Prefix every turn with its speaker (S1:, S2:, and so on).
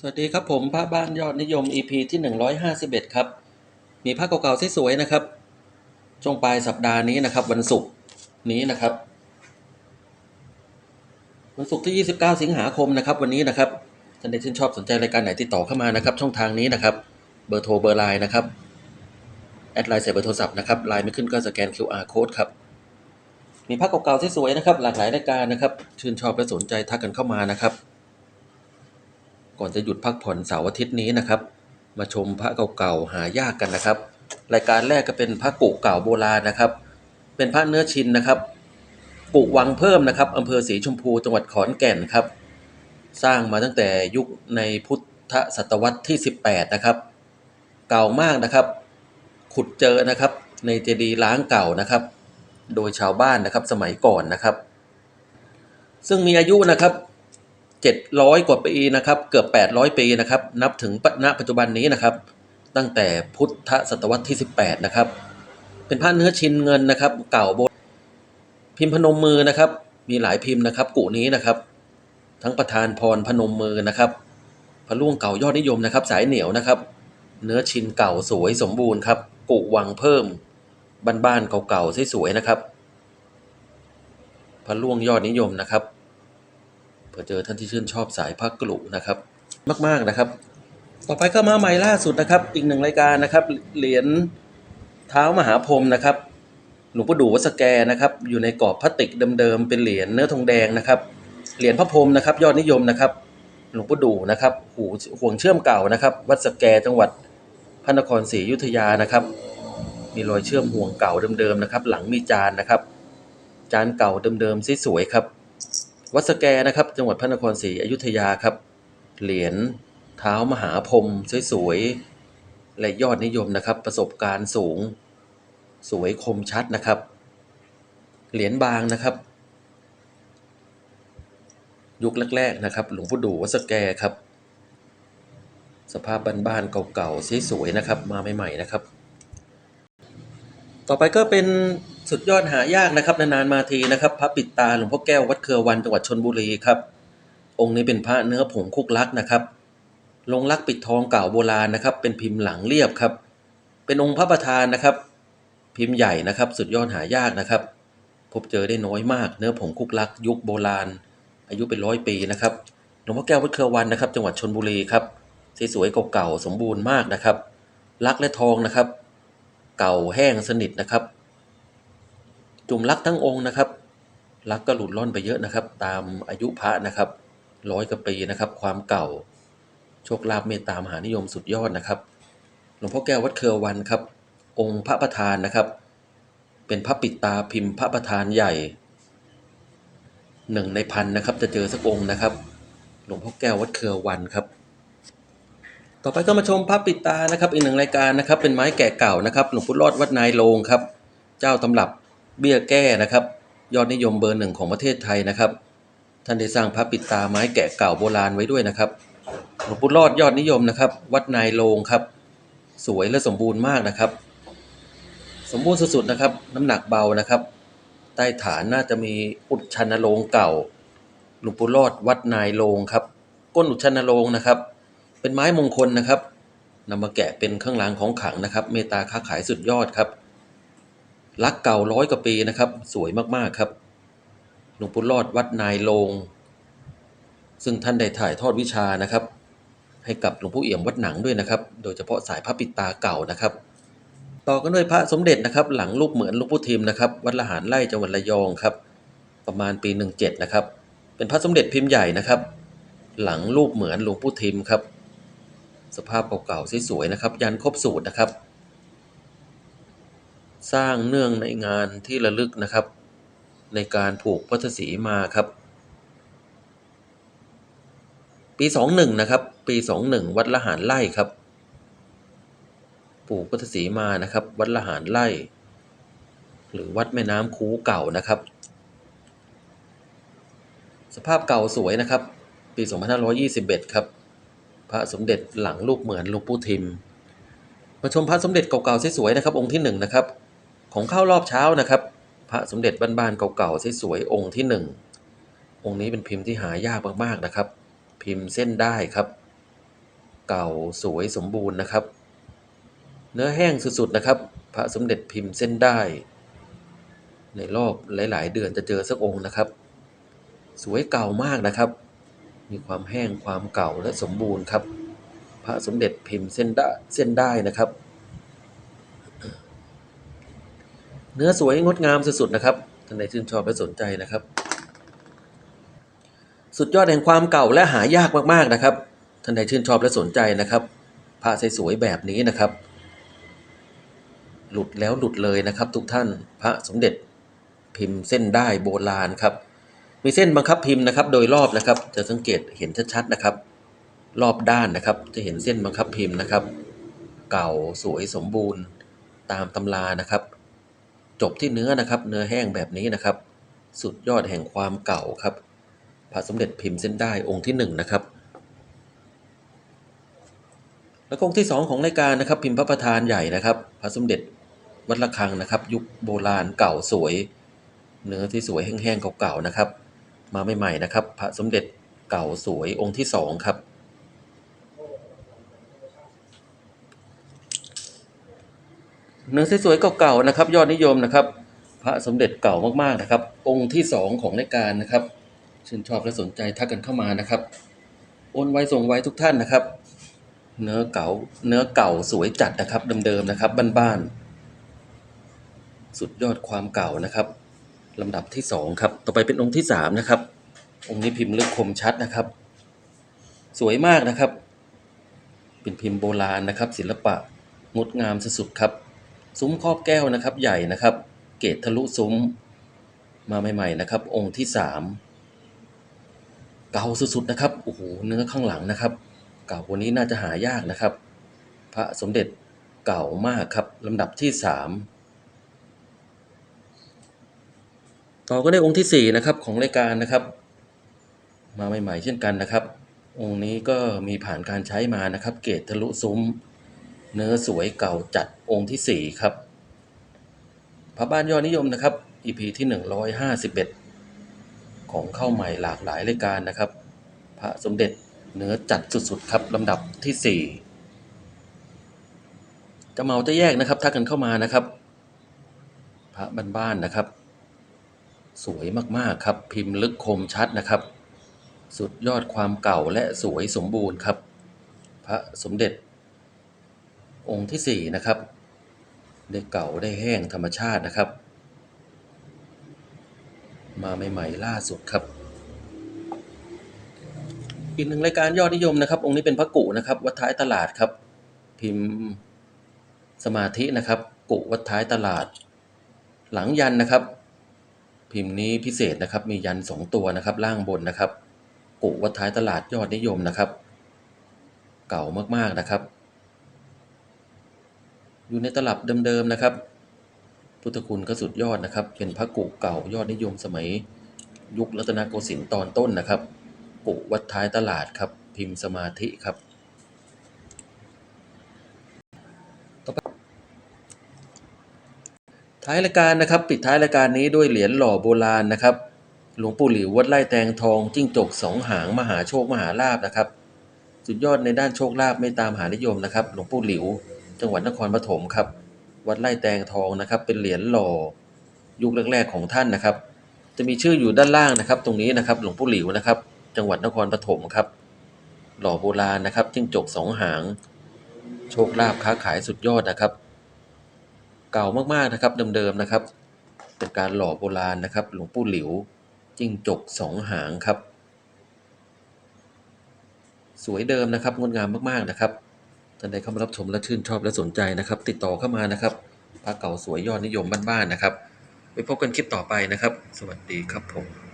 S1: สวัสดีครับผมพระบ้านยอดนิยม EP ที่ 151 ครับ มีพระเก่าๆที่สวยนะครับช่วงปลายสัปดาห์นี้นะครับ วันศุกร์นี้นะครับ วันศุกร์ที่ 29 สิงหาคมนะครับ วันนี้นะครับท่านใดชื่นชอบสนใจรายการไหนติดต่อเข้ามานะครับ ช่องทางนี้นะครับ เบอร์โทรเบอร์ไลน์นะครับแอดไลน์ใส่เบอร์โทรศัพท์นะครับไลน์ไม่ขึ้นก็สแกน QR code ครับมีพระเก่าๆที่สวยนะครับ หลากหลายรายการนะครับ ชื่นชอบและสนใจทักกันเข้ามานะครับ ก่อนจะหยุดพักผ่อนเสาร์อาทิตย์นี้นะครับ มาชมพระเก่าๆหายากกันนะครับ รายการแรกก็เป็นพระกุเก่าโบราณนะครับ เป็นพระเนื้อชินนะครับกุวังเพิ่มนะครับอำเภอศรีชมพูจังหวัดขอนแก่นครับ สร้างมาตั้งแต่ยุคในพุทธศตวรรษที่ 18 นะครับ เก่ามากนะครับ ขุดเจอนะครับ ในเจดีย์ล้างเก่านะครับ โดยชาวบ้านนะครับสมัยก่อนนะครับ ซึ่งมีอายุนะครับ 700 กว่าปีนะครับเกือบ 800 ปีนะครับนับถึงณปัจจุบันนี้นะครับ ตั้งแต่พุทธศตวรรษที่ 18 นะครับ เป็นผ้าเนื้อชิ้นเงินนะครับ เก่าโบราณพิมพ์พนมมือนะครับ มีหลายพิมพ์นะครับกุนี้นะครับ ทั้งประธานพรพนมมือนะครับพระล่วงเก่ายอดนิยมนะครับ สายเหนียวนะครับ เนื้อชิ้นเก่าสวยสมบูรณ์ครับกุวังเพิ่มบ้านๆเก่าๆสวยๆนะครับพระล่วงยอดนิยมนะครับ ผื่อเจอท่านที่ชื่นชอบสายพักกลุนะครับ มาก ๆนะครับ ต่อไปก็มาใหม่ล่าสุดนะครับ อีกหนึ่งรายการนะครับ เหรียญเท้ามหาพรมนะครับหลวงปู่ดูวัดสแกนะครับ อยู่ในกรอบพลาสติกเดิมๆเป็นเหรียญเนื้อทองแดงนะครับ เหรียญพระพรมนะครับ ยอดนิยมนะครับ หลวงปู่ดูนะครับ หูห่วงเชื่อมเก่านะครับ วัดสแกจังหวัดพระนครศรีอยุธยานะครับ มีรอยเชื่อมห่วงเก่าเดิมๆนะครับ หลังมีจานนะครับ จานเก่าเดิมๆสวยๆครับ วัดสแกนะครับจังหวัดพระนครศรีอยุธยาครับ เหรียญเท้ามหาพรมสวยๆและยอดนิยมนะครับ ประสบการณ์สูง สวยคมชัดนะครับ เหรียญบางนะครับ ยุคแรกๆนะครับ หลวงพ่อดูวัดสแกครับ สภาพบ้านๆเก่าๆสวยๆนะครับ มาใหม่ๆนะครับ ต่อไปก็เป็น สุดยอดหายากนะครับนานๆมาทีนะครับ พระปิดตาหลวงพ่อแก้ววัดเครือวันจังหวัดชนบุรีครับ องค์นี้เป็นพระเนื้อผงคุกลักนะครับ ลงลักปิดทองเก่าโบราณนะครับ เป็นพิมพ์หลังเรียบครับ เป็นองค์พระประธานนะครับ พิมพ์ใหญ่นะครับ สุดยอดหายากนะครับ พบเจอได้น้อยมาก เนื้อผงคุกลัก ยุคโบราณ อายุเป็นร้อยปีนะครับหลวงพ่อแก้ววัดเครือวันนะครับ จังหวัดชนบุรีครับสวยๆเก่าๆสมบูรณ์มากนะครับลักและทองนะครับ เก่าแห้งสนิทนะครับ จุ่มลักทั้งองค์นะครับ ลักก็หลุดล่อนไปเยอะนะครับ ตามอายุพระนะครับร้อยกว่าปีนะครับ ความเก่า โชคลาภเมตตามหานิยมสุดยอดนะครับ หลวงพ่อแก้ววัดเครือวันครับ องค์พระประธานนะครับ เป็นพระปิดตาพิมพ์พระประธานใหญ่หนึ่งในพันนะครับ จะเจอสักองค์นะครับ หลวงพ่อแก้ววัดเครือวันครับ ต่อไปก็มาชมพระปิดตานะครับ อีกหนึ่งรายการนะครับ เป็นไม้แก่เก่านะครับ หลวงพุทธรอดวัดนายโลงครับ เจ้าตำรับ เบี้ยแก้นะครับ ยอดนิยมเบอร์หนึ่งของประเทศไทยนะครับ ท่านได้สร้างพระปิดตาไม้แกะเก่าโบราณไว้ด้วยนะครับหลวงพุทธรอดยอดนิยมนะครับ วัดนายโลงครับ สวยและสมบูรณ์มากนะครับ สมบูรณ์สุดๆนะครับ น้ำหนักเบานะครับ ใต้ฐานน่าจะมีอุดชันโลงเก่าหลวงปู่รอดวัดนายโลงครับ ก้นอุดชันโลงนะครับ เป็นไม้มงคลนะครับนำมาแกะเป็นเครื่องรางของขลังนะครับ เมตตาค้าขายสุดยอดครับ รักเก่าร้อยกว่าปีนะครับ สวยมากๆครับ หลวงปู่รอดวัดนายโลง ซึ่งท่านได้ถ่ายทอดวิชานะครับ ให้กับหลวงปู่เอี่ยมวัดหนังด้วยนะครับ โดยเฉพาะสายพระปิตาเก่านะครับ ต่อกันด้วยพระสมเด็จนะครับ หลังรูปเหมือนหลวงปู่ทิมนะครับ วัดละหารไร่จังหวัดระยองครับ ประมาณปี 17 นะครับ เป็นพระสมเด็จพิมพ์ใหญ่นะครับ หลังรูปเหมือนหลวงปู่ทิมครับ สภาพเก่าๆสวยๆนะครับ ยันครบสูตรนะครับ สร้างเนื่องในงานที่ระลึกนะครับ ในการผูกพัทสีมาครับ ปี 21 นะครับ ปี 21 วัดละหารไร่ครับ ผูกพัทสีมานะครับ วัดละหารไร่หรือวัดแม่น้ำคูเก่านะครับ สภาพเก่าสวยนะครับ ปี 2521 ครับ พระสมเด็จหลังรูปเหมือนหลวงปู่ทิมมาชมพระสมเด็จเก่าๆสวยๆนะครับ องค์ที่หนึ่งนะครับ ของเข้ารอบเช้านะครับ พระสมเด็จบ้านๆเก่าๆสวยๆองค์ที่หนึ่งองค์นี้เป็นพิมพ์ที่หายากมากๆนะครับ พิมพ์เส้นได้ครับ เก่าสวยสมบูรณ์นะครับ เนื้อแห้งสุดๆนะครับ พระสมเด็จพิมพ์เส้นได้ ในรอบหลาย ๆ เดือนจะเจอสักองค์นะครับ สวยเก่ามากนะครับ มีความแห้งความเก่าและสมบูรณ์ครับ พระสมเด็จพิมพ์เส้นได้เส้นได้นะครับ เนื้อสวยงดงามสุดๆนะครับท่านใดชื่นชอบและสนใจนะครับ สุดยอดแห่งความเก่าและหายากมากๆนะครับท่านใดชื่นชอบและสนใจนะครับพระสวยๆแบบนี้นะครับ หลุดแล้วหลุดเลยนะครับ ทุกท่านพระสมเด็จพิมพ์เส้นได้โบราณครับ มีเส้นบังคับพิมพ์นะครับ โดยรอบนะครับ จะสังเกตเห็นชัดๆนะครับ รอบด้านนะครับ จะเห็นเส้นบังคับพิมพ์นะครับ เก่าสวยสมบูรณ์ตามตำรานะครับ จบที่เนื้อนะครับ เนื้อแห้งแบบนี้นะครับ สุดยอดแห่งความเก่าครับพระสมเด็จพิมพ์เส้นได้องค์ที่หนึ่งนะครับ แล้วองค์ที่สองของรายการนะครับ พิมพ์พระประธานใหญ่นะครับ พระสมเด็จวัดระฆังนะครับ ยุคโบราณเก่าสวย เนื้อที่สวยแห้งๆเก่าๆนะครับ มาใหม่ๆนะครับ พระสมเด็จเก่าสวยองค์ที่สองครับ เนื้อสวยๆเก่าๆนะครับ ยอดนิยมนะครับ พระสมเด็จเก่ามากๆนะครับ องค์ที่สองของรายการนะครับชื่นชอบและสนใจทักกันเข้ามานะครับโอนไว้ส่งไว้ทุกท่านนะครับ เนื้อเก่าเนื้อเก่าสวยจัดนะครับเดิมๆนะครับบ้านๆสุดยอดความเก่านะครับลำดับที่สองครับต่อไปเป็นองค์ที่สามนะครับ องค์นี้พิมพ์ลึกคมชัดนะครับ สวยมากนะครับ เป็นพิมพ์โบราณนะครับ ศิลปะงดงามสุดๆครับ ซุ้มครอบแก้วนะครับใหญ่นะครับ เกตทะลุซุ้มมาใหม่ๆนะครับ องค์ที่สามเก่าสุดๆนะครับโอ้โหเนื้อข้างหลังนะครับ เก่ากว่านี้น่าจะหายากนะครับ พระสมเด็จเก่ามากครับลำดับที่สามต่อก็ได้องค์ที่สี่นะครับของรายการนะครับ มาใหม่ๆเช่นกันนะครับ องค์นี้ก็มีผ่านการใช้มานะครับ เกตทะลุซุ้ม เนื้อสวยเก่าจัดองค์ที่สี่ครับพระบ้านยอดนิยมนะครับ EP ที่หนึ่งร้อยห้าสิบเอ็ดของเข้าใหม่หลากหลายรายการนะครับ พระสมเด็จเนื้อจัดสุดๆครับลำดับที่สี่จะเมาจะแยกนะครับทักกันเข้ามานะครับ พระบ้านๆนะครับ สวยมากๆครับพิมพ์ลึกคมชัดนะครับ สุดยอดความเก่าและสวยสมบูรณ์ครับ พระสมเด็จ องค์ที่สี่นะครับ ได้เก่าได้แห้งธรรมชาตินะครับ มาใหม่ๆล่าสุดครับ อีกหนึ่งรายการยอดนิยมนะครับ องค์นี้เป็นพระกุนะครับวัดท้ายตลาดครับ พิมพ์สมาธินะครับ กุวัดท้ายตลาด หลังยันนะครับ พิมพ์นี้พิเศษนะครับ มียันสองตัวนะครับ ล่างบนนะครับ กุวัดท้ายตลาดยอดนิยมนะครับ เก่ามากๆนะครับ อยู่ในตลับเดิมๆนะครับ พุทธคุณก็สุดยอดนะครับ เป็นพระกุเก่ายอดนิยมสมัย ยุครัตนโกสินทร์ตอนต้นนะครับ กุวัดท้ายตลาดครับ พิมพ์สมาธิครับท้ายรายการนะครับ ปิดท้ายรายการนี้ด้วยเหรียญหล่อโบราณนะครับ หลวงปู่หลิววัดไร่แตงทองจิ้งจกสองหางมหาโชคมหาลาบนะครับ สุดยอดในด้านโชคลาภไม่ตามหานิยมนะครับ หลวงปู่หลิว จังหวัดนครปฐมครับ วัดไร่แตงทองนะครับ เป็นเหรียญหล่อยุคแรกๆของท่านนะครับ จะมีชื่ออยู่ด้านล่างนะครับ ตรงนี้นะครับ หลวงปู่หลิวนะครับ จังหวัดนครปฐมครับ หล่อโบราณนะครับจิ้งจกสองหาง โชคลาภค้าขายสุดยอดนะครับ เก่ามากๆนะครับเดิมๆนะครับ เป็นการหล่อโบราณนะครับ หลวงปู่หลิวจิ้งจกสองหางครับ สวยเดิมนะครับงดงามมากๆนะครับ ท่านใดเข้ามารับชมและชื่นชอบและสนใจนะครับ ติดต่อเข้ามานะครับพระเก่าสวยยอดนิยมบ้านๆนะครับ ไปพบกันคลิปต่อไปนะครับ สวัสดีครับผม